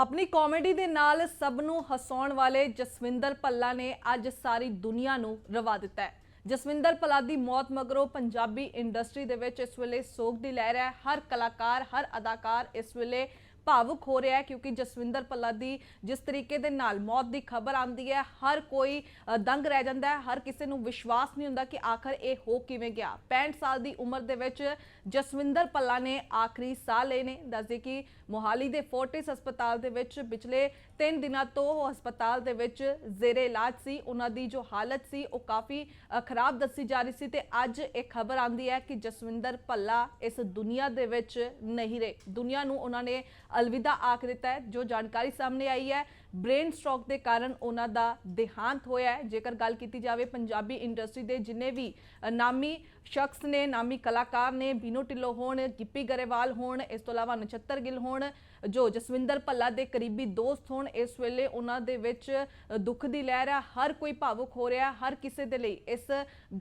ਆਪਣੀ ਕਾਮੇਡੀ ਦੇ ਨਾਲ ਸਭ ਨੂੰ ਹਸਾਉਣ ਵਾਲੇ ਜਸਵਿੰਦਰ ਭੱਲਾ ਨੇ ਅੱਜ ਸਾਰੀ ਦੁਨੀਆ ਨੂੰ ਰਵਾ ਦਿੱਤਾ ਹੈ। ਜਸਵਿੰਦਰ ਭੱਲਾ ਦੀ ਮੌਤ ਮਗਰੋਂ ਪੰਜਾਬੀ ਇੰਡਸਟਰੀ ਦੇ ਵਿੱਚ ਇਸ ਵੇਲੇ ਸੋਗ ਦੀ ਲਹਿਰ ਹੈ। ਹਰ ਕਲਾਕਾਰ, ਹਰ ਅਦਾਕਾਰ ਇਸ ਵੇਲੇ ਭਾਵੁਕ ਹੋ ਰਿਹਾ ਹੈ ਕਿਉਂਕਿ ਜਸਵਿੰਦਰ ਭੱਲਾ ਦੀ ਜਿਸ ਤਰੀਕੇ ਦੇ ਨਾਲ ਮੌਤ ਦੀ ਖਬਰ ਆਉਂਦੀ ਹੈ, ਹਰ ਕੋਈ ਦੰਗ ਰਹਿ ਜਾਂਦਾ ਹੈ, ਹਰ ਕਿਸੇ ਨੂੰ ਵਿਸ਼ਵਾਸ ਨਹੀਂ ਹੁੰਦਾ ਕਿ ਆਖਰ ਇਹ ਹੋ ਕਿਵੇਂ ਗਿਆ। 65 ਸਾਲ ਦੀ ਉਮਰ ਦੇ ਵਿੱਚ ਜਸਵਿੰਦਰ ਭੱਲਾ ਨੇ ਆਖਰੀ ਸਾਹ ਲਏ ਨੇ। ਦੱਸਦੇ ਕਿ ਮੋਹਾਲੀ ਦੇ ਫੋਰਟਿਸ ਹਸਪਤਾਲ ਦੇ ਵਿੱਚ ਪਿਛਲੇ 3 ਦਿਨਾਂ ਤੋਂ ਉਹ ਹਸਪਤਾਲ ਦੇ ਵਿੱਚ ਜ਼ੇਰੇ ਇਲਾਜ ਸੀ। ਉਹਨਾਂ ਦੀ ਜੋ ਹਾਲਤ ਸੀ, ਉਹ ਕਾਫੀ ਖਰਾਬ ਦੱਸੀ ਜਾ ਰਹੀ ਸੀ ਤੇ ਅੱਜ ਇਹ ਖਬਰ ਆਂਦੀ ਹੈ ਕਿ ਜਸਵਿੰਦਰ ਭੱਲਾ ਇਸ ਦੁਨੀਆ ਦੇ ਵਿੱਚ ਨਹੀਂ ਰਹੇ। ਦੁਨੀਆ ਨੂੰ ਉਹਨਾਂ ਨੇ ਅਲਵਿਦਾ ਆਖ ਦਿੱਤਾ ਹੈ ਜੋ ਜਾਣਕਾਰੀ ਸਾਹਮਣੇ ਆਈ ਹੈ ਬ੍ਰੇਨ ਸਟ੍ਰੋਕ ਦੇ ਕਾਰਨ ਉਹਨਾਂ ਦਾ ਦੇਹਾਂਤ ਹੋਇਆ ਹੈ। ਜੇਕਰ ਗੱਲ ਕੀਤੀ ਜਾਵੇ ਪੰਜਾਬੀ ਇੰਡਸਟਰੀ ਦੇ ਜਿੰਨੇ ਵੀ ਨਾਮੀ ਸ਼ਖਸ ਨੇ, ਨਾਮੀ ਕਲਾਕਾਰ ਨੇ, ਬੀਨੋ ਢਿੱਲੋਂ ਹੋਣ, ਗਿੱਪੀ ਗਰੇਵਾਲ ਹੋਣ, ਇਸ ਤੋਂ ਇਲਾਵਾ ਨਛੱਤਰ ਗਿੱਲ ਹੋਣ, ਜੋ ਜਸਵਿੰਦਰ ਭੱਲਾ ਦੇ ਕਰੀਬੀ ਦੋਸਤ ਹੋਣ, ਇਸ ਵੇਲੇ ਉਹਨਾਂ ਦੇ ਵਿੱਚ ਦੁੱਖ ਦੀ ਲਹਿਰ ਹੈ ਹਰ ਕੋਈ ਭਾਵੁਕ ਹੋ ਰਿਹਾ, ਹਰ ਕਿਸੇ ਦੇ ਲਈ ਇਸ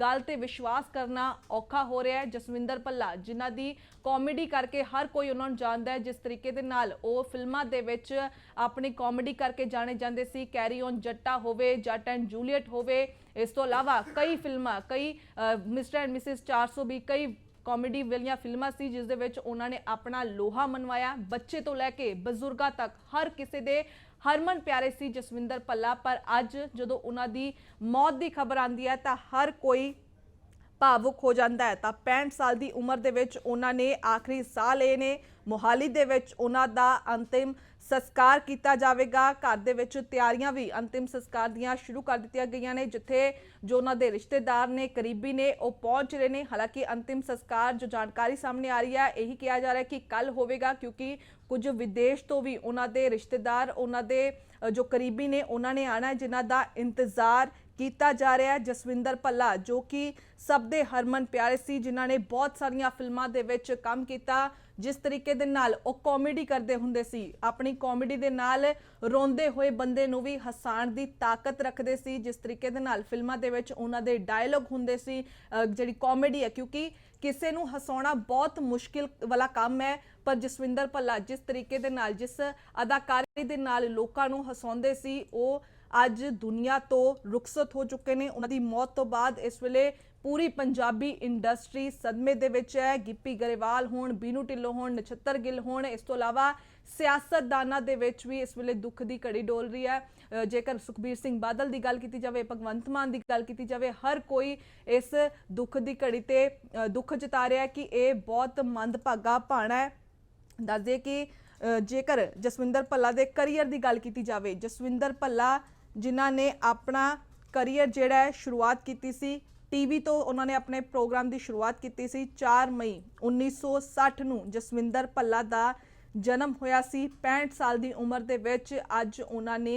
ਗੱਲ ਤੇ ਵਿਸ਼ਵਾਸ ਕਰਨਾ ਔਖਾ ਹੋ ਰਿਹਾ ਹੈ। ਜਸਵਿੰਦਰ ਭੱਲਾ, ਜਿਨ੍ਹਾਂ ਦੀ ਕਾਮੇਡੀ ਕਰਕੇ ਹਰ ਕੋਈ ਉਹਨਾਂ ਨੂੰ ਜਾਣਦਾ ਹੈ, ਜਿਸ ਤਰੀਕੇ ਦੇ ਨਾਲ ਉਹ ਫਿਲਮਾਂ ਦੇ ਵਿੱਚ ਆਪਣੀ ਕਾਮੇਡੀ ਕਰਕੇ ਜਾਣੇ ਜਾਂਦੇ ਸੀ। ਕੈਰੀ ਔਨ ਜੱਟਾ ਹੋਵੇ ਜੱਟ ਐਂਡ ਜੂਲੀਅਟ ਹੋਵੇ, ਇਸ ਤੋਂ ਇਲਾਵਾ ਕਈ ਫਿਲਮਾਂ, ਕਈ ਮਿਸਟਰ ਐਂਡ ਮਿਸਿਸ 420 ਕਈ ਕਾਮੇਡੀ ਵਾਲੀਆਂ ਫਿਲਮਾਂ ਸੀ, ਜਿਸ ਦੇ ਵਿੱਚ ਉਹਨਾਂ ਨੇ ਆਪਣਾ ਲੋਹਾ ਮਨਵਾਇਆ। ਬੱਚੇ ਤੋਂ ਲੈ ਕੇ ਬਜ਼ੁਰਗਾਂ ਤੱਕ ਹਰ ਕਿਸੇ ਦੇ ਹਰਮਨ ਪਿਆਰੇ ਸੀ ਜਸਵਿੰਦਰ ਭੱਲਾ। ਪਰ ਅੱਜ ਜਦੋਂ ਉਹਨਾਂ ਦੀ ਮੌਤ ਦੀ ਖਬਰ ਆਂਦੀ ਹੈ ਤਾਂ ਹਰ ਕੋਈ ਭਾਵੁਕ ਹੋ ਜਾਂਦਾ ਹੈ। ਤਾਂ 65 ਸਾਲ ਦੀ ਉਮਰ ਦੇ ਵਿੱਚ ਉਹਨਾਂ ਨੇ ਆਖਰੀ ਸਾਹ ਲਏ ਨੇ। ਮੋਹਾਲੀ ਦੇ ਵਿੱਚ ਉਹਨਾਂ ਦਾ ਅੰਤਿਮ ਸੰਸਕਾਰ ਕੀਤਾ ਜਾਵੇਗਾ। ਘਰ ਦੇ ਵਿੱਚ ਤਿਆਰੀਆਂ ਵੀ ਅੰਤਿਮ ਸੰਸਕਾਰ ਦੀਆਂ ਸ਼ੁਰੂ ਕਰ ਦਿੱਤੀਆਂ ਗਈਆਂ ਨੇ, ਜਿੱਥੇ ਜੋ ਉਹਨਾਂ ਦੇ ਰਿਸ਼ਤੇਦਾਰ ਨੇ, ਕਰੀਬੀ ਨੇ, ਉਹ ਪਹੁੰਚ ਰਹੇ ਨੇ। ਹਾਲਾਂਕਿ ਅੰਤਿਮ ਸੰਸਕਾਰ ਜੋ ਜਾਣਕਾਰੀ ਸਾਹਮਣੇ ਆ ਰਹੀ ਹੈ, ਇਹੀ ਕਿਹਾ ਜਾ ਰਿਹਾ ਕਿ ਕੱਲ ਹੋਵੇਗਾ, ਕਿਉਂਕਿ ਕੁਝ ਵਿਦੇਸ਼ ਤੋਂ ਵੀ ਉਹਨਾਂ ਦੇ ਰਿਸ਼ਤੇਦਾਰ, ਉਹਨਾਂ ਦੇ ਜੋ ਕਰੀਬੀ ਨੇ, ਉਹਨਾਂ ਨੇ ਆਣਾ ਜਿਨ੍ਹਾਂ ਦਾ ਇੰਤਜ਼ਾਰ ਕੀਤਾ ਜਾ ਰਿਹਾ ਹੈ ਜਸਵਿੰਦਰ ਭੱਲਾ, ਜੋ ਕਿ ਸਭ ਦੇ ਹਰਮਨ ਪਿਆਰੇ ਸੀ, ਜਿਨ੍ਹਾਂ ਨੇ ਬਹੁਤ ਸਾਰੀਆਂ ਫਿਲਮਾਂ ਦੇ ਵਿੱਚ ਕੰਮ ਕੀਤਾ। ਜਿਸ ਤਰੀਕੇ ਦੇ ਨਾਲ ਉਹ ਕਾਮੇਡੀ ਕਰਦੇ ਹੁੰਦੇ ਸੀ। ਆਪਣੀ ਕਾਮੇਡੀ ਦੇ ਨਾਲ ਰੋਂਦੇ ਹੋਏ ਬੰਦੇ ਨੂੰ ਵੀ ਹਸਾਉਣ ਦੀ ਤਾਕਤ ਰੱਖਦੇ ਸੀ। ਜਿਸ ਤਰੀਕੇ ਦੇ ਨਾਲ ਫਿਲਮਾਂ ਦੇ ਵਿੱਚ ਉਹਨਾਂ ਦੇ ਡਾਇਲੋਗ ਹੁੰਦੇ ਸੀ ਜਿਹੜੀ ਕਾਮੇਡੀ ਹੈ, ਕਿਉਂਕਿ ਕਿਸੇ ਨੂੰ ਹਸਾਉਣਾ ਬਹੁਤ ਮੁਸ਼ਕਿਲ ਵਾਲਾ ਕੰਮ ਹੈ। ਪਰ ਜਸਵਿੰਦਰ ਭੱਲਾ ਜਿਸ ਤਰੀਕੇ ਦੇ ਨਾਲ, ਜਿਸ ਅਦਾਕਾਰੀ ਦੇ ਨਾਲ ਲੋਕਾਂ ਨੂੰ ਹਸਾਉਂਦੇ ਸੀ, ਉਹ ਅੱਜ ਦੁਨੀਆ ਤੋਂ ਰੁਖਸਤ ਹੋ ਚੁੱਕੇ ਨੇ। ਉਹਨਾਂ ਦੀ ਮੌਤ ਤੋਂ ਬਾਅਦ ਇਸ ਵੇਲੇ ਪੂਰੀ ਪੰਜਾਬੀ ਇੰਡਸਟਰੀ ਸਦਮੇ ਦੇ ਵਿੱਚ ਹੈ। ਗਿੱਪੀ ਗਰੇਵਾਲ ਹੋਣ, ਬੀਨੂ ਢਿੱਲੋਂ ਹੋਣ, ਨਛੱਤਰ ਗਿੱਲ ਹੋਣ, ਇਸ ਤੋਂ ਇਲਾਵਾ ਸਿਆਸਤਦਾਨਾਂ ਦੇ ਵਿੱਚ ਵੀ ਇਸ ਵੇਲੇ ਦੁੱਖ ਦੀ ਘੜੀ ਡੋਲ ਰਹੀ ਹੈ। ਜੇਕਰ ਸੁਖਬੀਰ ਸਿੰਘ ਬਾਦਲ ਦੀ ਗੱਲ ਕੀਤੀ ਜਾਵੇ, ਭਗਵੰਤ ਮਾਨ ਦੀ ਗੱਲ ਕੀਤੀ ਜਾਵੇ, ਹਰ ਕੋਈ ਇਸ ਦੁੱਖ ਦੀ ਘੜੀ ਤੇ ਦੁੱਖ ਜਤਾ ਰਿਹਾ ਕਿ ਇਹ ਬਹੁਤ ਮੰਦਭਾਗਾ ਭਾਣਾ ਹੈ। ਦੱਸਦੇ ਕਿ ਜੇਕਰ ਜਸਵਿੰਦਰ ਭੱਲਾ ਦੇ ਕੈਰੀਅਰ ਦੀ ਗੱਲ ਕੀਤੀ ਜਾਵੇ, ਜਸਵਿੰਦਰ ਭੱਲਾ ਜਿਨ੍ਹਾਂ ਨੇ ਆਪਣਾ ਕਰੀਅਰ ਜਿਹੜਾ ਹੈ ਸ਼ੁਰੂਆਤ ਕੀਤੀ ਸੀ। ਟੀਵੀ ਤੋਂ ਉਹਨਾਂ ਨੇ ਆਪਣੇ ਪ੍ਰੋਗਰਾਮ ਦੀ ਸ਼ੁਰੂਆਤ ਕੀਤੀ ਸੀ। 4 ਮਈ 1960 ਨੂੰ ਜਸਵਿੰਦਰ ਭੱਲਾ ਦਾ ਜਨਮ ਹੋਇਆ ਸੀ। 65 ਸਾਲ ਦੀ ਉਮਰ ਦੇ ਵਿੱਚ ਅੱਜ ਉਹਨਾਂ ਨੇ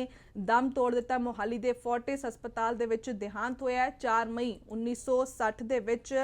ਦਮ ਤੋੜ ਦਿੱਤਾ। ਮੋਹਾਲੀ ਦੇ ਫੋਰਟਿਸ ਹਸਪਤਾਲ ਦੇ ਵਿੱਚ ਦੇਹਾਂਤ ਹੋਇਆ। ਹੈ 4 ਮਈ 1960 ਦੇ ਵਿੱਚ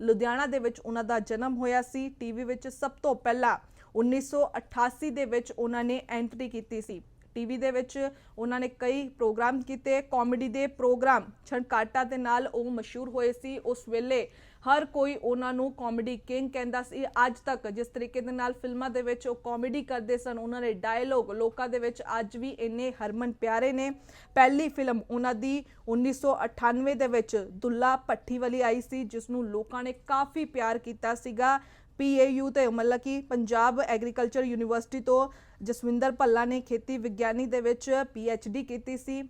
ਲੁਧਿਆਣਾ ਦੇ ਵਿੱਚ ਉਹਨਾਂ ਦਾ ਜਨਮ ਹੋਇਆ ਸੀ। ਟੀਵੀ ਵਿੱਚ ਸਭ ਤੋਂ ਪਹਿਲਾਂ 1988 ਦੇ ਵਿੱਚ ਉਹਨਾਂ ਨੇ ਐਂਟਰੀ ਕੀਤੀ ਸੀ। ਟੀਵੀ ਦੇ ਵਿੱਚ ਉਹਨਾਂ ਨੇ ਕਈ ਪ੍ਰੋਗਰਾਮ ਕੀਤੇ। ਕਾਮੇਡੀ ਦੇ ਪ੍ਰੋਗਰਾਮ ਛਣਕਾਟਾ ਦੇ ਨਾਲ ਉਹ ਮਸ਼ਹੂਰ ਹੋਏ ਸੀ। ਉਸ ਵੇਲੇ ਹਰ ਕੋਈ ਉਹਨਾਂ ਨੂੰ ਕਾਮੇਡੀ ਕਿੰਗ ਕਹਿੰਦਾ ਸੀ। ਅੱਜ ਤੱਕ ਜਿਸ ਤਰੀਕੇ ਦੇ ਨਾਲ ਫਿਲਮਾਂ ਦੇ ਵਿੱਚ ਉਹ ਕਾਮੇਡੀ ਕਰਦੇ ਸਨ, ਉਹਨਾਂ ਦੇ ਡਾਇਲੋਗ ਲੋਕਾਂ ਦੇ ਵਿੱਚ ਅੱਜ ਵੀ ਇੰਨੇ ਹਰਮਨ ਪਿਆਰੇ ਨੇ। ਪਹਿਲੀ ਫਿਲਮ ਉਹਨਾਂ ਦੀ 1998 ਦੇ ਵਿੱਚ ਦੁੱਲਾ ਭੱਠੀ ਵਾਲੀ ਆਈ ਸੀ, ਜਿਸ ਨੂੰ ਲੋਕਾਂ ਨੇ ਕਾਫੀ ਪਿਆਰ ਕੀਤਾ ਸੀਗਾ। ਪੀਏਯੂ ਤੇ ਮਤਲਬ ਕਿ ਪੰਜਾਬ ਐਗਰੀਕਲਚਰ ਯੂਨੀਵਰਸਿਟੀ ਤੋਂ ਜਸਵਿੰਦਰ ਭੱਲਾ ਨੇ ਖੇਤੀ ਵਿਗਿਆਨੀ ਦੇ ਵਿੱਚ ਡੀ ਕੀਤੀ ਸੀ।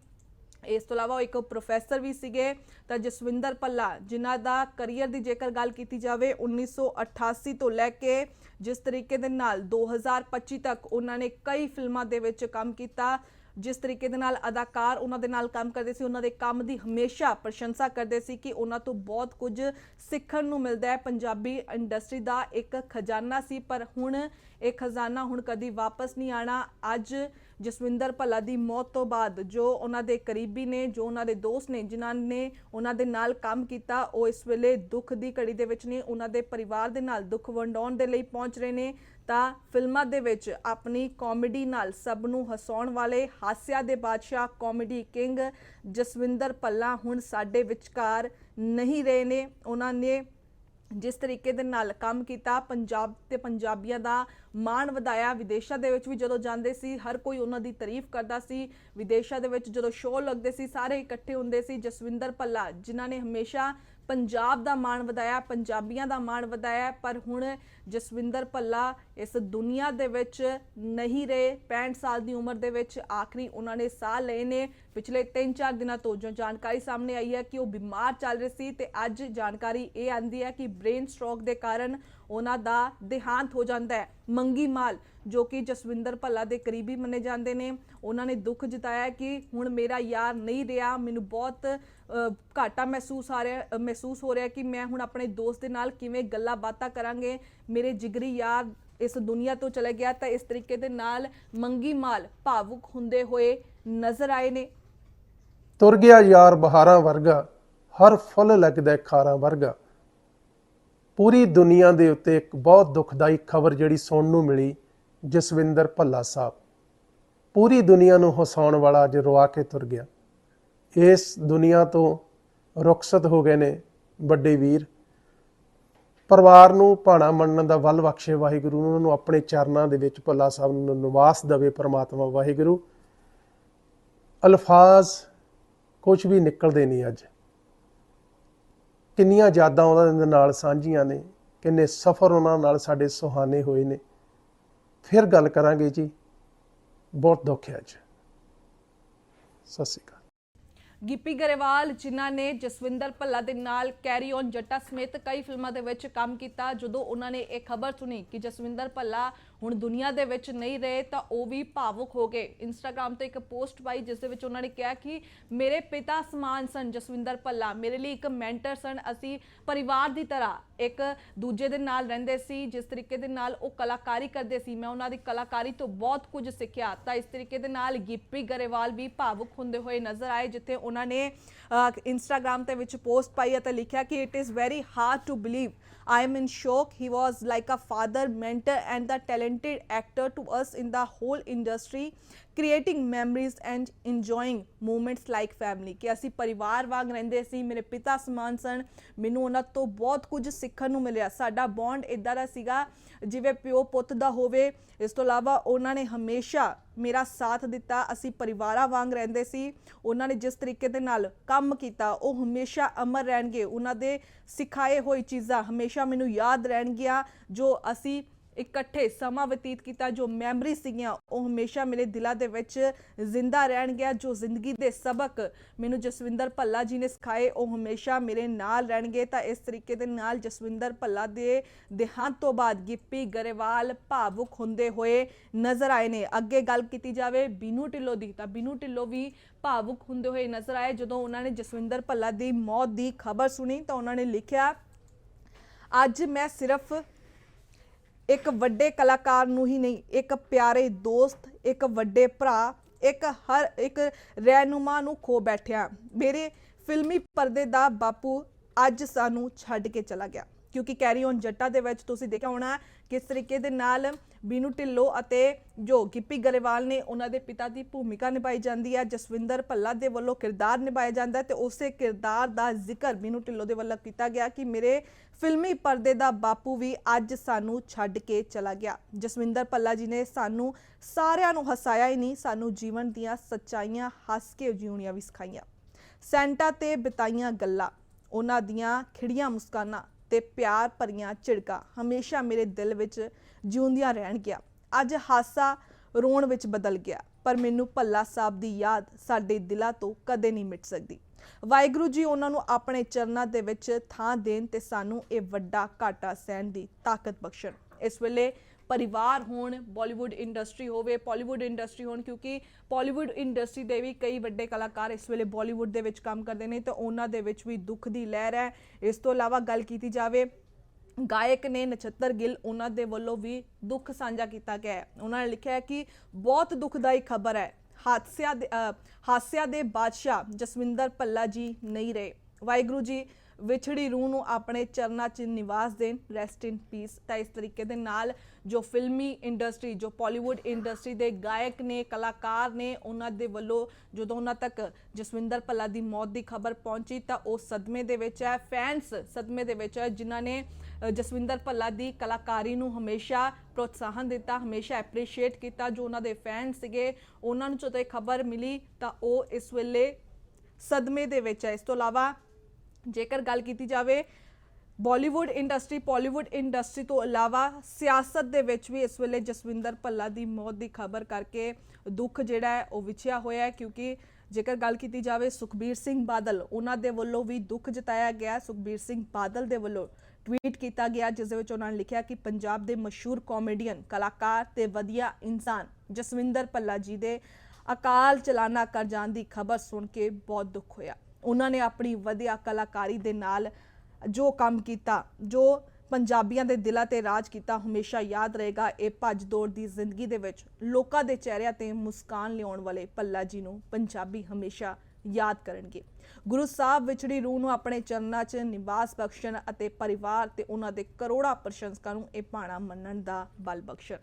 ਇਸ ਤੋਂ ਇਲਾਵਾ ਉਹ ਇੱਕ ਪ੍ਰੋਫੈਸਰ ਵੀ ਸੀਗੇ। ਤਾਂ ਜਸਵਿੰਦਰ ਭੱਲਾ, ਜਿਨ੍ਹਾਂ ਦਾ ਕੈਰੀਅਰ ਦੀ ਜੇਕਰ ਗੱਲ ਕੀਤੀ ਜਾਵੇ 1988 ਤੋਂ ਲੈ ਕੇ ਜਿਸ ਤਰੀਕੇ ਦੇ ਨਾਲ 2025 ਤੱਕ ਉਹਨਾਂ ਨੇ ਕਈ ਫਿਲਮਾਂ ਦੇ ਵਿੱਚ ਕੰਮ ਕੀਤਾ। ਜਿਸ ਤਰੀਕੇ ਦੇ ਨਾਲ ਅਦਾਕਾਰ ਉਹਨਾਂ ਦੇ ਨਾਲ ਕੰਮ ਕਰਦੇ ਸੀ, ਉਹਨਾਂ ਦੇ ਕੰਮ ਦੀ ਹਮੇਸ਼ਾ ਪ੍ਰਸ਼ੰਸਾ ਕਰਦੇ ਸੀ ਕਿ ਉਹਨਾਂ ਤੋਂ ਬਹੁਤ ਕੁਝ ਸਿੱਖਣ ਨੂੰ ਮਿਲਦਾ ਹੈ। ਪੰਜਾਬੀ ਇੰਡਸਟਰੀ ਦਾ ਇੱਕ ਖਜ਼ਾਨਾ ਸੀ, ਪਰ ਹੁਣ ਇਹ ਖਜ਼ਾਨਾ ਹੁਣ ਕਦੀ ਵਾਪਸ ਨਹੀਂ ਆਣਾ ਅੱਜ ਜਸਵਿੰਦਰ ਭੱਲਾ ਦੀ ਮੌਤ ਤੋਂ ਬਾਅਦ ਜੋ ਉਹਨਾਂ ਦੇ ਕਰੀਬੀ ਨੇ, ਜੋ ਉਹਨਾਂ ਦੇ ਦੋਸਤ ਨੇ, ਜਿਨ੍ਹਾਂ ਨੇ ਉਹਨਾਂ ਦੇ ਨਾਲ ਕੰਮ ਕੀਤਾ, ਉਹ ਇਸ ਵੇਲੇ ਦੁੱਖ ਦੀ ਘੜੀ ਦੇ ਵਿੱਚ ਨੇ, ਉਹਨਾਂ ਦੇ ਪਰਿਵਾਰ ਦੇ ਨਾਲ ਦੁੱਖ ਵੰਡਾਉਣ ਦੇ ਲਈ ਪਹੁੰਚ ਰਹੇ ਨੇ। ਤਾਂ ਫਿਲਮਾਂ ਦੇ ਵਿੱਚ ਆਪਣੀ ਕਾਮੇਡੀ ਨਾਲ ਸਭ ਨੂੰ ਹਸਾਉਣ ਵਾਲੇ ਹਾਸਿਆ ਦੇ ਬਾਦਸ਼ਾਹ ਕਾਮੇਡੀ ਕਿੰਗ ਜਸਵਿੰਦਰ ਭੱਲਾ ਹੁਣ ਸਾਡੇ ਵਿਚਕਾਰ ਨਹੀਂ ਰਹੇ ਨੇ। ਉਹਨਾਂ ਨੇ ਜਿਸ ਤਰੀਕੇ ਦੇ ਨਾਲ ਕੰਮ ਕੀਤਾ, ਪੰਜਾਬ ਤੇ ਪੰਜਾਬੀਆਂ ਦਾ ਮਾਣ ਵਧਾਇਆ। ਵਿਦੇਸ਼ਾਂ ਦੇ ਵਿੱਚ ਵੀ ਜਦੋਂ ਜਾਂਦੇ ਸੀ, ਹਰ ਕੋਈ ਉਹਨਾਂ ਦੀ ਤਾਰੀਫ ਕਰਦਾ ਸੀ। ਵਿਦੇਸ਼ਾਂ ਦੇ ਵਿੱਚ ਜਦੋਂ ਸ਼ੋਅ ਲੱਗਦੇ ਸੀ, ਸਾਰੇ ਇਕੱਠੇ ਹੁੰਦੇ ਸੀ ਜਸਵਿੰਦਰ ਭੱਲਾ, ਜਿਨ੍ਹਾਂ ਨੇ ਹਮੇਸ਼ਾ ਪੰਜਾਬ ਦਾ ਮਾਣ ਵਧਾਇਆ, ਪੰਜਾਬੀਆਂ ਦਾ ਮਾਣ ਵਧਾਇਆ, ਪਰ ਹੁਣ ਜਸਵਿੰਦਰ ਭੱਲਾ ਇਸ ਦੁਨੀਆ ਦੇ ਵਿੱਚ ਨਹੀਂ ਰਹੇ। 65 ਸਾਲ ਦੀ ਉਮਰ ਦੇ ਵਿੱਚ ਆਖਰੀ ਉਹਨਾਂ ਨੇ ਸਾਹ ਲਏ ਨੇ। ਪਿਛਲੇ 3-4 ਦਿਨਾਂ ਤੋਂ ਜੋ ਜਾਣਕਾਰੀ ਸਾਹਮਣੇ ਆਈ ਹੈ ਕਿ ਉਹ ਬਿਮਾਰ ਚੱਲ ਰਹੇ ਸੀ ਤੇ ਅੱਜ ਜਾਣਕਾਰੀ ਇਹ ਆਂਦੀ ਹੈ ਕਿ ਬ੍ਰੇਨ ਸਟ੍ਰੋਕ ਦੇ ਕਾਰਨ ਉਹਨਾਂ ਦਾ ਦੇਹਾਂਤ ਹੋ ਜਾਂਦਾ ਹੈ। ਮੰਗੀ ਮਾਲ ਜੋ ਕਿ ਜਸਵਿੰਦਰ ਭੱਲਾ ਦੇ ਕਰੀਬੀ ਮੰਨੇ ਜਾਂਦੇ ਨੇ। ਉਹਨਾਂ ਨੇ ਦੁੱਖ ਜਤਾਇਆ ਕਿ ਹੁਣ ਮੇਰਾ ਯਾਰ ਨਹੀਂ ਰਿਹਾ। ਮੈਨੂੰ ਬਹੁਤ ਘਾਟਾ ਮਹਿਸੂਸ ਆ ਰਿਹਾ ਮਹਿਸੂਸ ਹੋ ਰਿਹਾ ਕਿ ਮੈਂ ਹੁਣ ਆਪਣੇ ਦੋਸਤ ਦੇ ਨਾਲ ਕਿਵੇਂ ਗੱਲਾਂ ਬਾਤਾਂ ਕਰਾਂਗੇ। ਮੇਰੇ ਜਿਗਰੀ ਯਾਰ ਇਸ ਦੁਨੀਆ ਤੋਂ ਚਲੇ ਗਿਆ ਤਾਂ ਇਸ ਤਰੀਕੇ ਦੇ ਨਾਲ ਮੰਗੀ ਮਾਲ ਭਾਵੁਕ ਹੁੰਦੇ ਹੋਏ ਨਜ਼ਰ ਆਏ ਨੇ। ਤੁਰ ਗਿਆ ਯਾਰ ਬਹਾਰਾਂ ਵਰਗਾ, ਹਰ ਫੁੱਲ ਲੱਗਦਾ ਖਾਰਾਂ ਵਰਗਾ। ਪੂਰੀ ਦੁਨੀਆ ਦੇ ਉੱਤੇ ਇੱਕ ਬਹੁਤ ਦੁਖਦਾਈ ਖਬਰ ਜਿਹੜੀ ਸੁਣਨ ਨੂੰ ਮਿਲੀ ਜਸਵਿੰਦਰ ਭੱਲਾ ਸਾਹਿਬ। ਪੂਰੀ ਦੁਨੀਆ ਨੂੰ ਹਸਾਉਣ ਵਾਲਾ ਅੱਜ ਰਵਾ ਕੇ ਤੁਰ ਗਿਆ। ਇਸ ਦੁਨੀਆ ਤੋਂ ਰੁਖਸਤ ਹੋ ਗਏ ਨੇ ਵੱਡੇ ਵੀਰ। ਪਰਿਵਾਰ ਨੂੰ ਭਾਣਾ ਮੰਨਣ ਦਾ ਵੱਲ ਬਖਸ਼ੇ ਵਾਹਿਗੁਰੂ ਉਹਨਾਂ ਨੂੰ ਆਪਣੇ ਚਰਨਾਂ ਦੇ ਵਿੱਚ ਭੱਲਾ ਸਾਹਿਬ ਨੂੰ ਨਿਵਾਸ ਦੇਵੇ ਪਰਮਾਤਮਾ ਵਾਹਿਗੁਰੂ। ਅਲਫਾਜ਼ ਕੁਝ ਵੀ ਨਿਕਲਦੇ ਨਹੀਂ ਅੱਜ। ਕਿੰਨੀਆਂ ਯਾਦਾਂ ਉਹਨਾਂ ਦੇ ਨਾਲ ਸਾਂਝੀਆਂ ਨੇ, ਕਿੰਨੇ ਸਫ਼ਰ ਉਹਨਾਂ ਨਾਲ ਸਾਡੇ ਸੁਹਾਣੇ ਹੋਏ ਨੇ। ਫਿਰ ਗੱਲ ਕਰਾਂਗੇ ਜੀ। ਬਹੁਤ ਦੁੱਖ ਹੈ ਅੱਜ। ਸਤਿ ਸ਼੍ਰੀ ਅਕਾਲ। ਗਿੱਪੀ ਗਰੇਵਾਲ, ਜਿਨ੍ਹਾਂ ਨੇ ਜਸਵਿੰਦਰ ਭੱਲਾ ਦੇ ਨਾਲ ਕੈਰੀ ਔਨ ਜੱਟਾ ਸਮੇਤ ਕਈ ਫਿਲਮਾਂ ਦੇ ਵਿੱਚ ਕੰਮ ਕੀਤਾ, ਜਦੋਂ ਉਹਨਾਂ ਨੇ ਇਹ ਖਬਰ ਸੁਣੀ ਕਿ ਜਸਵਿੰਦਰ ਭੱਲਾ ਹੁਣ ਦੁਨੀਆ ਦੇ ਵਿੱਚ ਨਹੀਂ ਰਹੇ ਤਾਂ ਉਹ ਵੀ ਭਾਵੁਕ ਹੋ ਗਏ। ਇੰਸਟਾਗ੍ਰam ਤੇ ਇੱਕ ਪੋਸਟ ਪਾਈ, ਜਿਸ ਦੇ ਵਿੱਚ ਉਹਨਾਂ ਨੇ ਕਿਹਾ ਕਿ ਮੇਰੇ ਪਿਤਾ ਸਮਾਨ ਸਨ, ਜਸਵਿੰਦਰ ਭੱਲਾ। ਮੇਰੇ ਲਈ ਇੱਕ ਮੈਂਟਰ ਸਨ। ਅਸੀਂ ਪਰਿਵਾਰ ਦੀ ਤਰ੍ਹਾਂ ਇੱਕ ਦੂਜੇ ਦੇ ਨਾਲ ਰਹਿੰਦੇ ਸੀ। ਜਿਸ ਤਰੀਕੇ ਦੇ ਨਾਲ ਉਹ ਕਲਾਕਾਰੀ ਕਰਦੇ ਸੀ। ਮੈਂ ਉਹਨਾਂ ਦੀ ਕਲਾਕਾਰੀ ਤੋਂ ਬਹੁਤ ਕੁਝ ਸਿੱਖਿਆ। ਤਾਂ ਇਸ ਤਰੀਕੇ ਦੇ ਨਾਲ ਗਿੱਪੀ ਗਰੇਵਾਲ ਵੀ ਭਾਵੁਕ ਹੁੰਦੇ ਹੋਏ ਨਜ਼ਰ ਆਏ, ਜਿੱਥੇ ਉਹਨਾਂ ਨੇ ਇੰਸਟਾਗ੍ਰam ਤੇ ਵਿੱਚ ਪੋਸਟ ਪਾਈ ਅਤੇ ਲਿਖਿਆ ਕਿ it is very hard to believe am in shock he He like a father mentor and the talent talented actor to us in the whole industry, creating memories and enjoying moments like family. ਕਿ ਅਸੀਂ ਪਰਿਵਾਰ ਵਾਂਗ ਰਹਿੰਦੇ ਸੀ ਮੇਰੇ ਪਿਤਾ ਸਮਾਨ ਸਨ ਮੈਨੂੰ ਉਹਨਾਂ ਤੋਂ ਬਹੁਤ ਕੁਝ ਸਿੱਖਣ ਨੂੰ ਮਿਲਿਆ ਸਾਡਾ ਬੌਂਡ ਇਦਾਂ ਦਾ ਸੀਗਾ ਜਿਵੇਂ ਪਿਓ ਪੁੱਤ ਦਾ ਹੋਵੇ ਇਸ ਤੋਂ ਇਲਾਵਾ ਉਹਨਾਂ ਨੇ ਹਮੇਸ਼ਾ ਮੇਰਾ ਸਾਥ ਦਿੱਤਾ ਅਸੀਂ ਪਰਿਵਾਰਾਂ ਵਾਂਗ ਰਹਿੰਦੇ ਸੀ ਉਹਨਾਂ ਨੇ ਜਿਸ ਤਰੀਕੇ ਦੇ ਨਾਲ ਕੰਮ ਕੀਤਾ ਉਹ ਹਮੇਸ਼ਾ ਅਮਰ ਰਹਿਣਗੇ ਉਹਨਾਂ ਦੇ ਸਿਖਾਏ ਹੋਈ ਚੀਜ਼ਾਂ ਹਮੇਸ਼ਾ ਮੈਨੂੰ ਯਾਦ ਰਹਿਣਗੀਆਂ ਜੋ ਅਸੀਂ ਇਕੱਠੇ ਸਮਾਂ ਬਤੀਤ ਕੀਤਾ, ਜੋ ਮੈਮਰੀ ਸੀਗੀਆਂ, ਉਹ ਹਮੇਸ਼ਾ ਮੇਰੇ ਦਿਲਾਂ ਦੇ ਵਿੱਚ ਜ਼ਿੰਦਾ ਰਹਿਣ ਗਿਆ ਜੋ ਜ਼ਿੰਦਗੀ ਦੇ ਸਬਕ ਮੈਨੂੰ ਜਸਵਿੰਦਰ ਭੱਲਾ ਜੀ ਨੇ ਸਿਖਾਏ, ਉਹ ਹਮੇਸ਼ਾ ਮੇਰੇ ਨਾਲ ਰਹਿਣਗੇ। ਤਾਂ ਇਸ ਤਰੀਕੇ ਦੇ ਨਾਲ ਜਸਵਿੰਦਰ ਭੱਲਾ ਦੇ ਦੇਹਾਂਤ ਤੋਂ ਬਾਅਦ ਗਿੱਪੀ ਗਰੇਵਾਲ ਭਾਵੁਕ ਹੁੰਦੇ ਹੋਏ ਨਜ਼ਰ ਆਏ ਨੇ। ਅੱਗੇ ਗੱਲ ਕੀਤੀ ਜਾਵੇ ਬੀਨੂ ਢਿੱਲੋਂ ਦੀ, ਤਾਂ ਬੀਨੂ ਢਿੱਲੋਂ ਵੀ ਭਾਵੁਕ ਹੁੰਦੇ ਹੋਏ ਨਜ਼ਰ ਆਏ। ਜਦੋਂ ਉਹਨਾਂ ਨੇ ਜਸਵਿੰਦਰ ਭੱਲਾ ਦੀ ਮੌਤ ਦੀ ਖਬਰ ਸੁਣੀ, ਤਾਂ ਉਹਨਾਂ ਨੇ ਲਿਖਿਆ, ਅੱਜ ਮੈਂ ਸਿਰਫ ਇੱਕ ਵੱਡੇ ਕਲਾਕਾਰ ਨੂੰ ਹੀ ਨਹੀਂ, ਇੱਕ ਪਿਆਰੇ ਦੋਸਤ, ਇੱਕ ਵੱਡੇ ਭਰਾ, ਇੱਕ ਹਰ, ਇੱਕ ਰਹਿਨੁਮਾ ਨੂੰ ਖੋ ਬੈਠਿਆ। ਮੇਰੇ ਫਿਲਮੀ ਪਰਦੇ ਦਾ ਬਾਪੂ ਅੱਜ ਸਾਨੂੰ ਛੱਡ ਕੇ ਚਲਾ ਗਿਆ। ਕਿਉਂਕਿ ਕੈਰੀ ਔਨ ਜੱਟਾ ਦੇ ਵਿੱਚ ਤੁਸੀਂ ਦੇਖਿਆ ਹੋਣਾ ਕਿਸ ਤਰੀਕੇ ਦੇ ਨਾਲ ਬੀਨੂ ਢਿੱਲੋਂ ਅਤੇ ਜੋ ਗਿੱਪੀ ਗਰੇਵਾਲ ਨੇ ਉਹਨਾਂ ਦੇ ਪਿਤਾ ਦੀ ਭੂਮਿਕਾ ਨਿਭਾਈ ਜਾਂਦੀ ਹੈ, ਜਸਵਿੰਦਰ ਭੱਲਾ ਦੇ ਵੱਲੋਂ ਕਿਰਦਾਰ ਨਿਭਾਇਆ ਜਾਂਦਾ ਹੈ ਤੇ ਉਸੇ ਕਿਰਦਾਰ ਦਾ ਜ਼ਿਕਰ ਬੀਨੂ ਢਿੱਲੋਂ ਦੇ ਵੱਲੋਂ ਕੀਤਾ ਗਿਆ ਕਿ ਮੇਰੇ ਫਿਲਮੀ ਪਰਦੇ ਦਾ ਬਾਪੂ ਵੀ ਅੱਜ ਸਾਨੂੰ ਛੱਡ ਕੇ ਚਲਾ ਗਿਆ। ਜਸਵਿੰਦਰ ਭੱਲਾ ਜੀ ਨੇ ਸਾਨੂੰ ਸਾਰਿਆਂ ਨੂੰ ਹਸਾਇਆ ਹੀ ਨਹੀਂ, ਸਾਨੂੰ ਜੀਵਨ ਦੀਆਂ ਸੱਚਾਈਆਂ ਹੱਸ ਕੇ ਜਿਉਣੀਆਂ ਵੀ ਸਿਖਾਈਆਂ। ਸੈਂਟਾ ਤੇ ਬਿਤਾਈਆਂ ਗੱਲਾਂ, ਉਹਨਾਂ ਦੀਆਂ ਖਿੜੀਆਂ ਮੁਸਕਾਨਾਂ ਤੇ ਪਿਆਰ ਭਰੀਆਂ ਝਿੜਕਾਂ ਹਮੇਸ਼ਾ ਮੇਰੇ ਦਿਲ ਵਿੱਚ ਜਿਉਂਦੀਆਂ ਰਹਿਣਗੀਆਂ ਅੱਜ ਹਾਸਾ ਰੋਣ ਵਿੱਚ ਬਦਲ ਗਿਆ, ਪਰ ਮੈਨੂੰ ਭੱਲਾ ਸਾਹਿਬ ਦੀ ਯਾਦ ਸਾਡੇ ਦਿਲਾਂ ਤੋਂ ਕਦੇ ਨਹੀਂ ਮਿਟ ਸਕਦੀ। ਵਾਹਿਗੁਰੂ ਜੀ, ਉਹਨਾਂ ਨੂੰ ਆਪਣੇ ਚਰਨਾਂ ਦੇ ਵਿੱਚ ਥਾਂ ਦੇਣ ਤੇ ਸਾਨੂੰ ਇਹ ਵੱਡਾ ਘਾਟਾ ਸਹਿਣ ਦੀ ਤਾਕਤ ਬਖਸ਼ਣ। ਇਸ ਵੇਲੇ ਪਰਿਵਾਰ ਹੋਣ ਬਾਲੀਵੁੱਡ ਇੰਡਸਟਰੀ ਹੋਵੇ ਪਾਲੀਵੁੱਡ ਇੰਡਸਟਰੀ ਹੋਣ, ਕਿਉਂਕਿ ਪਾਲੀਵੁੱਡ ਇੰਡਸਟਰੀ ਦੇ ਵੀ ਕਈ ਵੱਡੇ ਕਲਾਕਾਰ ਇਸ ਵੇਲੇ ਬਾਲੀਵੁੱਡ ਦੇ ਵਿੱਚ ਕੰਮ ਕਰਦੇ ਨੇ ਤੇ ਉਹਨਾਂ ਦੇ ਵਿੱਚ ਵੀ ਦੁੱਖ ਦੀ ਲਹਿਰ ਹੈ। ਇਸ ਤੋਂ ਇਲਾਵਾ ਗੱਲ ਕੀਤੀ ਜਾਵੇ, ਗਾਇਕ ਨੇ ਨਛੱਤਰ ਗਿੱਲ ਉਹਨਾਂ ਦੇ ਵੱਲੋਂ ਵੀ ਦੁੱਖ ਸਾਂਝਾ ਕੀਤਾ ਗਿਆ ਹੈ। ਉਹਨਾਂ ਨੇ ਲਿਖਿਆ ਹੈ ਕਿ ਬਹੁਤ ਦੁਖਦਾਈ ਖਬਰ ਹੈ। ਹਾਦਸਿਆਂ ਦੇ ਹਾਦਸਿਆਂ ਦੇ ਬਾਦਸ਼ਾਹ ਜਸਵਿੰਦਰ ਭੱਲਾ ਜੀ ਨਹੀਂ ਰਹੇ। ਵਾਹਿਗੁਰੂ ਜੀ ਵਿਛੜੀ ਰੂਹ ਨੂੰ ਆਪਣੇ ਚਰਨਾਂ 'ਚ ਨਿਵਾਸ ਦੇਣ ਰੈਸਟ ਇਨ ਪੀਸ ਤਾਂ ਇਸ ਤਰੀਕੇ ਦੇ ਨਾਲ ਜੋ ਫਿਲਮੀ ਇੰਡਸਟਰੀ ਜੋ ਪਾਲੀਵੁੱਡ ਇੰਡਸਟਰੀ ਦੇ ਗਾਇਕ ਨੇ, ਕਲਾਕਾਰ ਨੇ, ਉਹਨਾਂ ਦੇ ਵੱਲੋਂ ਜਦੋਂ ਉਹਨਾਂ ਤੱਕ ਜਸਵਿੰਦਰ ਭੱਲਾ ਦੀ ਮੌਤ ਦੀ ਖਬਰ ਪਹੁੰਚੀ, ਤਾਂ ਉਹ ਸਦਮੇ ਦੇ ਵਿੱਚ ਹੈ ਫੈਨਸ ਸਦਮੇ ਦੇ ਵਿੱਚ ਹੈ, ਜਿਨ੍ਹਾਂ ਨੇ ਜਸਵਿੰਦਰ ਭੱਲਾ ਦੀ ਕਲਾਕਾਰੀ ਨੂੰ ਹਮੇਸ਼ਾ ਪ੍ਰੋਤਸਾਹਨ ਦਿੱਤਾ, ਹਮੇਸ਼ਾ ਐਪਰੀਸ਼ੀਏਟ ਕੀਤਾ। ਜੋ ਉਹਨਾਂ ਦੇ ਫੈਨ ਸੀਗੇ, ਉਹਨਾਂ ਨੂੰ ਜਦੋਂ ਇਹ ਖਬਰ ਮਿਲੀ, ਤਾਂ ਉਹ ਇਸ ਵੇਲੇ ਸਦਮੇ ਦੇ ਵਿੱਚ ਹੈ। ਇਸ ਤੋਂ ਇਲਾਵਾ ਜੇਕਰ ਗੱਲ ਕੀਤੀ ਜਾਵੇ ਬਾਲੀਵੁੱਡ ਇੰਡਸਟਰੀ, ਪਾਲੀਵੁੱਡ ਇੰਡਸਟਰੀ ਤੋਂ ਇਲਾਵਾ ਸਿਆਸਤ ਦੇ ਵਿੱਚ ਵੀ ਇਸ ਵੇਲੇ ਜਸਵਿੰਦਰ ਭੱਲਾ ਦੀ ਮੌਤ ਦੀ ਖਬਰ ਕਰਕੇ ਦੁੱਖ ਜਿਹੜਾ ਹੈ ਉਹ ਵਿਛਿਆ ਹੋਇਆ ਹੈ, ਕਿਉਂਕਿ ਜੇਕਰ ਗੱਲ ਕੀਤੀ ਜਾਵੇ ਸੁਖਬੀਰ ਸਿੰਘ ਬਾਦਲ, ਉਹਨਾਂ ਦੇ ਵੱਲੋਂ ਵੀ ਦੁੱਖ ਜਤਾਇਆ ਗਿਆ। ਸੁਖਬੀਰ ਸਿੰਘ ਬਾਦਲ ਦੇ ਵੱਲੋਂ ਟਵੀਟ ਕੀਤਾ ਗਿਆ, ਜਿਸ ਦੇ ਵਿੱਚ ਉਹਨਾਂ ਨੇ ਲਿਖਿਆ ਕਿ ਪੰਜਾਬ ਦੇ ਮਸ਼ਹੂਰ ਕਾਮੇਡੀਅਨ, ਕਲਾਕਾਰ ਤੇ ਵਧੀਆ ਇਨਸਾਨ ਜਸਵਿੰਦਰ ਭੱਲਾ ਜੀ ਦੇ ਅਕਾਲ ਚਲਾਣਾ ਕਰ ਜਾਣ ਦੀ ਖਬਰ ਸੁਣ ਕੇ ਬਹੁਤ ਦੁੱਖ ਹੋਇਆ। ਉਹਨਾਂ ਨੇ ਆਪਣੀ ਵਧੀਆ ਕਲਾਕਾਰੀ ਦੇ ਨਾਲ ਜੋ ਕੰਮ ਕੀਤਾ, ਜੋ ਪੰਜਾਬੀਆਂ ਦੇ ਦਿਲਾਂ ਤੇ ਰਾਜ ਕੀਤਾ, ਹਮੇਸ਼ਾ ਯਾਦ ਰਹੇਗਾ। ਇਹ ਭੱਜ ਦੌੜ ਦੀ ਜ਼ਿੰਦਗੀ ਦੇ ਵਿੱਚ ਲੋਕਾਂ ਦੇ ਚਿਹਰਿਆਂ ਤੇ ਮੁਸਕਾਨ ਲਿਆਉਣ ਵਾਲੇ ਪੱਲਾ ਜੀ ਨੂੰ ਪੰਜਾਬੀ ਹਮੇਸ਼ਾ ਯਾਦ ਕਰਨਗੇ। ਗੁਰੂ ਸਾਹਿਬ ਵਿਛੜੀ ਰੂਹ ਨੂੰ ਆਪਣੇ ਚਰਨਾਂ 'ਚ ਨਿਵਾਸ ਬਖਸ਼ਣ ਅਤੇ ਪਰਿਵਾਰ ਤੇ ਉਹਨਾਂ ਦੇ ਕਰੋੜਾਂ ਪ੍ਰਸ਼ੰਸਕਾਂ ਨੂੰ ਇਹ ਭਾਣਾ ਮੰਨਣ ਦਾ ਬਲ ਬਖਸ਼ਣ।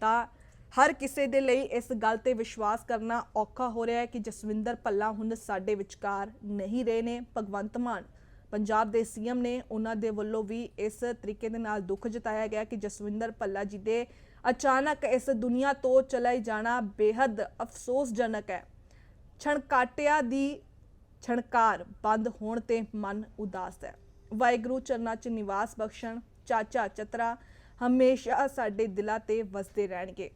ਤਾਂ ਹਰ ਕਿਸੇ ਦੇ ਲਈ ਇਸ ਗੱਲ ਤੇ ਵਿਸ਼ਵਾਸ ਕਰਨਾ ਔਖਾ ਹੋ ਰਿਹਾ ਹੈ ਕਿ ਜਸਵਿੰਦਰ ਭੱਲਾ ਹੁਣ ਸਾਡੇ ਵਿਚਕਾਰ ਨਹੀਂ ਰਹੇ ਨੇ, ਭਗਵੰਤ ਮਾਨ। ਪੰਜਾਬ ਦੇ ਸੀਐਮ ਨੇ ਉਹਨਾਂ ਦੇ ਵੱਲੋਂ ਵੀ ਇਸ ਤਰੀਕੇ ਦੇ ਨਾਲ ਦੁੱਖ ਜਤਾਇਆ ਗਿਆ ਕਿ ਜਸਵਿੰਦਰ ਭੱਲਾ ਜੀ ਦੇ ਅਚਾਨਕ ਇਸ ਦੁਨੀਆ ਤੋਂ ਚਲੇ ਜਾਣਾ ਬੇहद ਅਫਸੋਸਜਨਕ ਹੈ। ਛਣਕਾਟਿਆਂ ਦੀ ਛਣਕਾਰ ਬੰਦ ਹੋਣ ਤੇ ਮਨ ਉਦਾਸ ਹੈ। ਵਾਹਿਗੁਰੂ, ਚਰਨਾਂ 'ਚ ਨਿਵਾਸ ਬਖਸ਼ਣ। ਚਾਚਾ ਚਤਰਾ ਹਮੇਸ਼ਾ ਸਾਡੇ ਦਿਲਾਂ ਤੇ ਵਸਦੇ ਰਹਿਣਗੇ।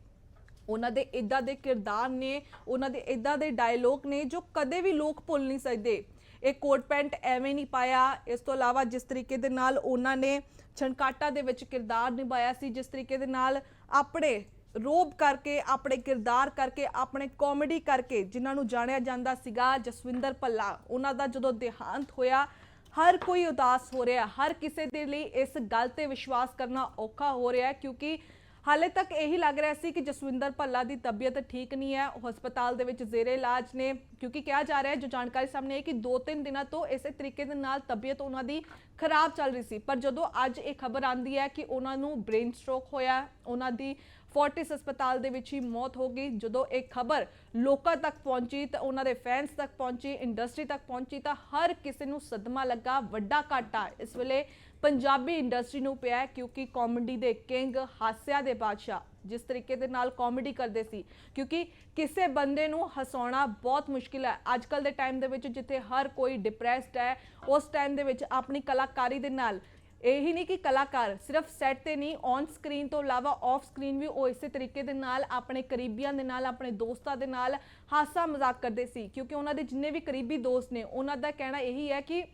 ਉਹਨਾਂ ਦੇ ਇਦਾਂ ਦੇ ਕਿਰਦਾਰ ਨੇ, ਉਹਨਾਂ ਦੇ ਇਦਾਂ ਦੇ ਡਾਇਲੋਗ ਨੇ ਜੋ ਕਦੇ ਵੀ ਲੋਕ ਭੁੱਲ ਨਹੀਂ ਸਕਦੇ। ਇਹ ਕੋਟ ਪੈਂਟ ਐਵੇਂ ਨਹੀਂ ਪਾਇਆ। ਇਸ ਤੋਂ ਇਲਾਵਾ ਜਿਸ ਤਰੀਕੇ ਦੇ ਨਾਲ ਉਹਨਾਂ ਨੇ ਛਣਕਾਟਾ ਦੇ ਵਿੱਚ ਕਿਰਦਾਰ ਨਿਭਾਇਆ ਸੀ, ਜਿਸ ਤਰੀਕੇ ਦੇ ਨਾਲ ਆਪਣੇ ਰੋਬ ਕਰਕੇ, ਆਪਣੇ ਕਿਰਦਾਰ ਕਰਕੇ, ਆਪਣੇ ਕਾਮੇਡੀ ਕਰਕੇ ਜਿਨ੍ਹਾਂ ਨੂੰ ਜਾਣਿਆ ਜਾਂਦਾ ਸੀਗਾ, ਜਸਵਿੰਦਰ ਭੱਲਾ। ਉਹਨਾਂ ਦਾ ਜਦੋਂ ਦੇਹਾਂਤ ਹੋਇਆ, ਹਰ ਕੋਈ ਉਦਾਸ ਹੋ ਰਿਹਾ, ਹਰ ਕਿਸੇ ਦੇ ਲਈ ਇਸ ਗੱਲ ਤੇ ਵਿਸ਼ਵਾਸ ਕਰਨਾ ਔਖਾ ਹੋ ਰਿਹਾ ਕਿਉਂਕਿ ਹਾਲੇ ਤੱਕ ਇਹੀ ਲੱਗ ਰਿਹਾ ਸੀ ਕਿ ਜਸਵਿੰਦਰ ਭੱਲਾ ਦੀ ਤਬੀਅਤ ਠੀਕ ਨਹੀਂ ਹੈ। ਉਹ ਹਸਪਤਾਲ ਦੇ ਵਿੱਚ ਜ਼ੇਰੇ ਇਲਾਜ ਨੇ, ਕਿਉਂਕਿ ਕਿਹਾ ਜਾ ਰਿਹਾ ਹੈ, ਜੋ ਜਾਣਕਾਰੀ ਸਾਹਮਣੇ ਆਈ ਕਿ 2-3 ਦਿਨਾਂ ਤੋਂ ਇਸੇ ਤਰੀਕੇ ਦੇ ਨਾਲ ਤਬੀਅਤ ਉਹਨਾਂ ਦੀ ਖਰਾਬ ਚੱਲ ਰਹੀ ਸੀ। ਪਰ ਜਦੋਂ ਅੱਜ ਇਹ ਖਬਰ ਆਂਦੀ ਹੈ ਕਿ ਉਹਨਾਂ ਨੂੰ ਬ੍ਰੇਨ ਸਟ੍ਰੋਕ ਹੋਇਆ, ਉਹਨਾਂ ਦੀ ਫੋਰਟਿਸ ਹਸਪਤਾਲ ਦੇ ਵਿੱਚ ਹੀ ਮੌਤ ਹੋ ਗਈ। ਜਦੋਂ ਇਹ ਖਬਰ ਲੋਕਾਂ ਤੱਕ ਪਹੁੰਚੀ ਤਾਂ ਉਹਨਾਂ ਦੇ ਫੈਨਸ ਤੱਕ ਪਹੁੰਚੀ, ਇੰਡਸਟਰੀ ਤੱਕ ਪਹੁੰਚੀ ਤਾਂ ਹਰ ਕਿਸੇ ਨੂੰ ਸਦਮਾ ਲੱਗਾ, ਵੱਡਾ ਘਾਟਾ। ਇਸ ਵੇਲੇ ਪੰਜਾਬੀ ਇੰਡਸਟਰੀ ਨੂੰ ਪਿਆ ਕਿਉਂਕਿ ਕਾਮੇਡੀ ਦੇ ਕਿੰਗ ਹਾਸਿਆਂ ਦੇ ਬਾਦਸ਼ਾਹ ਜਿਸ ਤਰੀਕੇ ਦੇ ਨਾਲ ਕਾਮੇਡੀ ਕਰਦੇ ਸੀ, ਕਿਉਂਕਿ ਕਿਸੇ ਬੰਦੇ ਨੂੰ ਹਸਾਉਣਾ ਬਹੁਤ ਮੁਸ਼ਕਿਲ ਹੈ। ਅੱਜ ਕੱਲ ਦੇ ਟਾਈਮ ਦੇ ਵਿੱਚ ਜਿੱਥੇ ਹਰ ਕੋਈ ਡਿਪਰੈਸਡ ਹੈ, ਉਸ ਟਾਈਮ ਦੇ ਵਿੱਚ ਆਪਣੀ ਕਲਾਕਾਰੀ ਦੇ ਨਾਲ ਇਹੀ ਨਹੀਂ ਕਿ ਕਲਾਕਾਰ ਸਿਰਫ ਸੈੱਟ ਤੇ ਨਹੀਂ ਔਨ ਸਕਰੀਨ ਤੋਂ ਇਲਾਵਾ ਆਫ ਸਕਰੀਨ ਵੀ ਉਹ ਇਸੇ ਤਰੀਕੇ ਦੇ ਨਾਲ ਆਪਣੇ ਕਰੀਬੀਆਂ ਦੇ ਨਾਲ, ਆਪਣੇ ਦੋਸਤਾਂ ਦੇ ਨਾਲ ਹਾਸਾ ਮਜ਼ਾਕ ਕਰਦੇ ਸੀ, ਕਿਉਂਕਿ ਉਹਨਾਂ ਦੇ ਜਿੰਨੇ ਵੀ ਕਰੀਬੀ ਦੋਸਤ ਨੇ, ਉਹਨਾਂ ਦਾ ਕਹਿਣਾ ਇਹੀ ਹੈ ਕਿ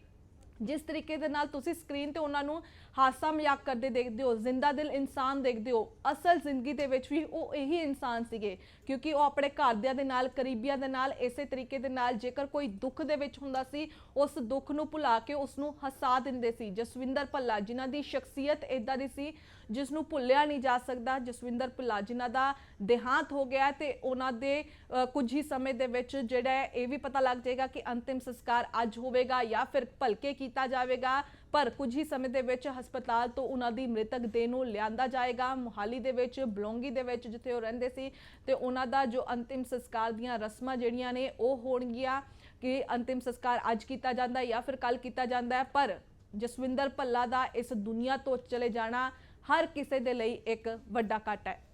ਜਿਸ ਤਰੀਕੇ ਦੇ ਨਾਲ ਤੁਸੀਂ ਸਕਰੀਨ ਤੇ ਉਹਨਾਂ ਨੂੰ ਹਾਸਾ ਮਜ਼ਾਕ ਕਰਦੇ ਦੇਖਦੇ ਹੋ, ਜ਼ਿੰਦਾ ਦਿਲ ਇਨਸਾਨ ਦੇਖਦੇ ਹੋ, ਅਸਲ ਜ਼ਿੰਦਗੀ ਦੇ ਵਿੱਚ ਵੀ ਉਹ ਇਹੀ ਇਨਸਾਨ ਸੀਗੇ, ਕਿਉਂਕਿ ਉਹ ਆਪਣੇ ਘਰਦਿਆਂ ਦੇ ਨਾਲ, ਕਰੀਬੀਆਂ ਦੇ ਨਾਲ, ਇਸੇ ਤਰੀਕੇ ਦੇ ਨਾਲ ਜੇਕਰ ਕੋਈ ਦੁੱਖ ਦੇ ਵਿੱਚ ਹੁੰਦਾ ਸੀ, ਉਸ ਦੁੱਖ ਨੂੰ ਭੁਲਾ ਕੇ ਉਸ ਨੂੰ ਹਸਾ ਦਿੰਦੇ ਸੀ। ਜਸਵਿੰਦਰ ਭੱਲਾ, ਜਿਨ੍ਹਾਂ ਦੀ ਸ਼ਖਸੀਅਤ ਇਦਾਂ ਦੀ ਸੀ ਜਿਸ ਨੂੰ ਭੁੱਲਿਆ ਨਹੀਂ ਜਾ ਸਕਦਾ, ਜਸਵਿੰਦਰ ਭੱਲਾ, ਜਿਨ੍ਹਾਂ ਦਾ ਦੇਹਾਂਤ ਹੋ ਗਿਆ ਤੇ ਉਹਨਾਂ ਦੇ ਕੁਝ ਹੀ ਸਮੇਂ ਦੇ ਵਿੱਚ ਜਿਹੜਾ ਇਹ ਵੀ ਪਤਾ ਲੱਗ ਜਾਏਗਾ ਕਿ ਅੰਤਿਮ ਸੰਸਕਾਰ ਅੱਜ ਹੋਵੇਗਾ ਜਾਂ ਫਿਰ ਭਲਕੇ ਕੀਤਾ ਜਾਵੇਗਾ। ਪਰ ਕੁਝ ਹੀ ਸਮੇਂ ਦੇ ਵਿੱਚ ਹਸਪਤਾਲ ਤੋਂ ਉਹਨਾਂ ਦੀ ਮ੍ਰਿਤਕ ਦੇਹ ਨੂੰ ਲਿਆਂਦਾ ਜਾਏਗਾ। ਮੁਹਾਲੀ ਦੇ ਵਿੱਚ, ਬਲੌਂਗੀ ਦੇ ਵਿੱਚ ਜਿੱਥੇ ਉਹ ਰਹਿੰਦੇ ਸੀ ਤੇ ਉਹਨਾਂ ਦਾ ਜੋ ਅੰਤਿਮ ਸੰਸਕਾਰ ਦੀਆਂ ਰਸਮਾਂ ਜਿਹੜੀਆਂ ਨੇ, ਉਹ ਹੋਣਗੀਆਂ ਕਿ ਅੰਤਿਮ ਸੰਸਕਾਰ ਅੱਜ ਕੀਤਾ ਜਾਂਦਾ ਹੈ ਜਾਂ ਫਿਰ ਕੱਲ ਕੀਤਾ ਜਾਂਦਾ ਹੈ। ਪਰ ਜਸਵਿੰਦਰ ਭੱਲਾ ਦਾ ਇਸ ਦੁਨੀਆ ਤੋਂ ਚਲੇ ਜਾਣਾ ਹਰ ਕਿਸੇ ਦੇ ਲਈ ਇੱਕ ਵੱਡਾ ਘਾਟਾ ਹੈ।